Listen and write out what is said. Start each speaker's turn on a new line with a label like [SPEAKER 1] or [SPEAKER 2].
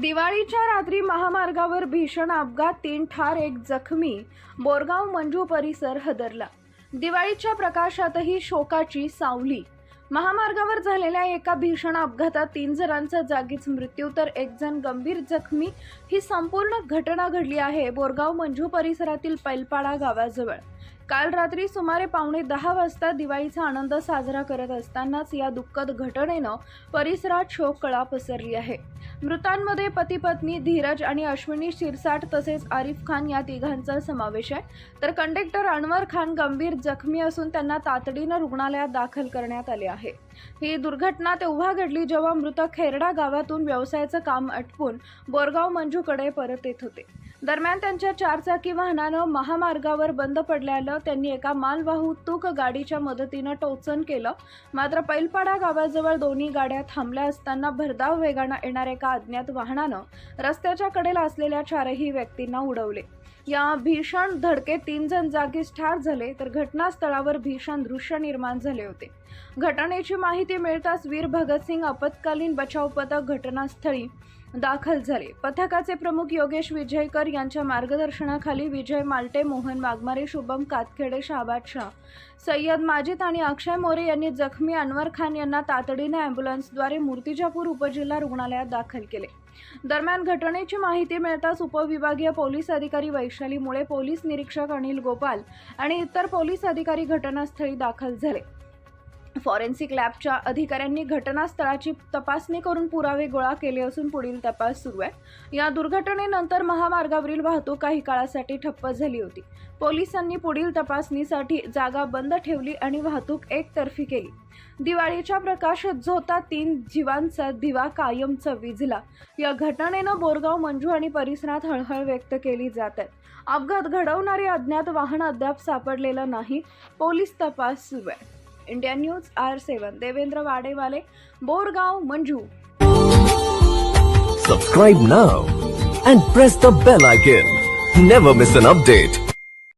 [SPEAKER 1] दिवाळीच्या रात्री महामार्गावर भीषण अपघात तीन ठार एक जखमी. बोरगाव मंजू परिसर हदरला. दिवाळीच्या प्रकाशातही शोकाची सावली. महामार्गावर झालेल्या एका भीषण अपघातात तीन जणांचा जागीच मृत्यू तर एक जण गंभीर जखमी. ही संपूर्ण घटना घडली आहे बोरगाव मंजू परिसरातील पैलपाडा गावाजवळ. काल रात्री सुमारे पावणे दहा वाजता दिवाळीचा आनंद साजरा करत असतानाच या दुःखद घटनेनं परिसरात शोककळा पसरली आहे. मृतांमध्ये पती पत्नी धीरज आणि अश्विनी शिरसाट तसेच आरिफ खान या तिघांचा समावेश आहे. तर कंडक्टर अनवर खान गंभीर जखमी असून त्यांना तातडीनं रुग्णालयात दाखल करण्यात आले आहे. ही दुर्घटना तेव्हा घडली जेव्हा मृतक खेरडा गावातून व्यवसायाचं काम आटपून बोरगाव मंजूकडे परत येत होते. दरम्यान त्यांच्या चारचाकी वाहनानं महामार्गावर बंद पडल्यानं त्यांनी एका मालवाहतूक गाडीच्या मदतीनं टोचन केलं. मात्र पैलपाडा गावाजवळ दोन्ही गाड्या थांबल्या असताना भरधाव वेगानं येणाऱ्या एका अज्ञात वाहनानं रस्त्याच्या कडेला असलेल्या चारही व्यक्तींना उडवले. या भीषण धडकेत तीन जण जागीच ठार झाले तर घटनास्थळावर भीषण दृश्य निर्माण झाले होते. घटनेची माहिती मिळताच वीर भगतसिंग आपत्कालीन बचाव पथक घटनास्थळी दाखल झाले. पथकाचे प्रमुख योगेश विजयकर यांच्या मार्गदर्शनाखाली विजय माल्टे मोहन वाघमारे शुभम कातखेडे शाहबाद शाह सय्यद माजिद आणि अक्षय मोरे यांनी जखमी अनवर खान यांना तातडीने अँब्युलन्सद्वारे मूर्तिजापूर उपजिल्हा रुग्णालयात दाखल केले. दरम्यान घटनेची माहिती मिळताच उपविभागीय पोलीस अधिकारी वैशाली मुळे पोलीस निरीक्षक अनिल गोपाल आणि इतर पोलीस अधिकारी घटनास्थळी दाखल झाले. फॉरेन्सिक लॅबच्या अधिकाऱ्यांनी घटनास्थळाची तपासणी करून पुरावे गोळा केले असून पुढील तपास सुरू आहे. या दुर्घटनेनंतर महामार्गावरील वाहतूक काही काळासाठी ठप्प झाली होती. पोलिसांनी पुढील तपासणीसाठी जागा बंद ठेवली आणि वाहतूक एकतर्फी केली. दिवाळीच्या प्रकाशात झोता तीन जीवांचा दिवा कायमचा विझला. या घटनेनं बोरगाव मंजू आणि परिसरात हळहळ व्यक्त केली जात आहे. अपघात घडवणारे अज्ञात वाहन अद्याप सापडलेलं नाही. पोलीस तपास सुरू आहे. India news R seven Devendra Wadewale Borgaon Manju
[SPEAKER 2] Subscribe now and press the bell icon. Never miss an update.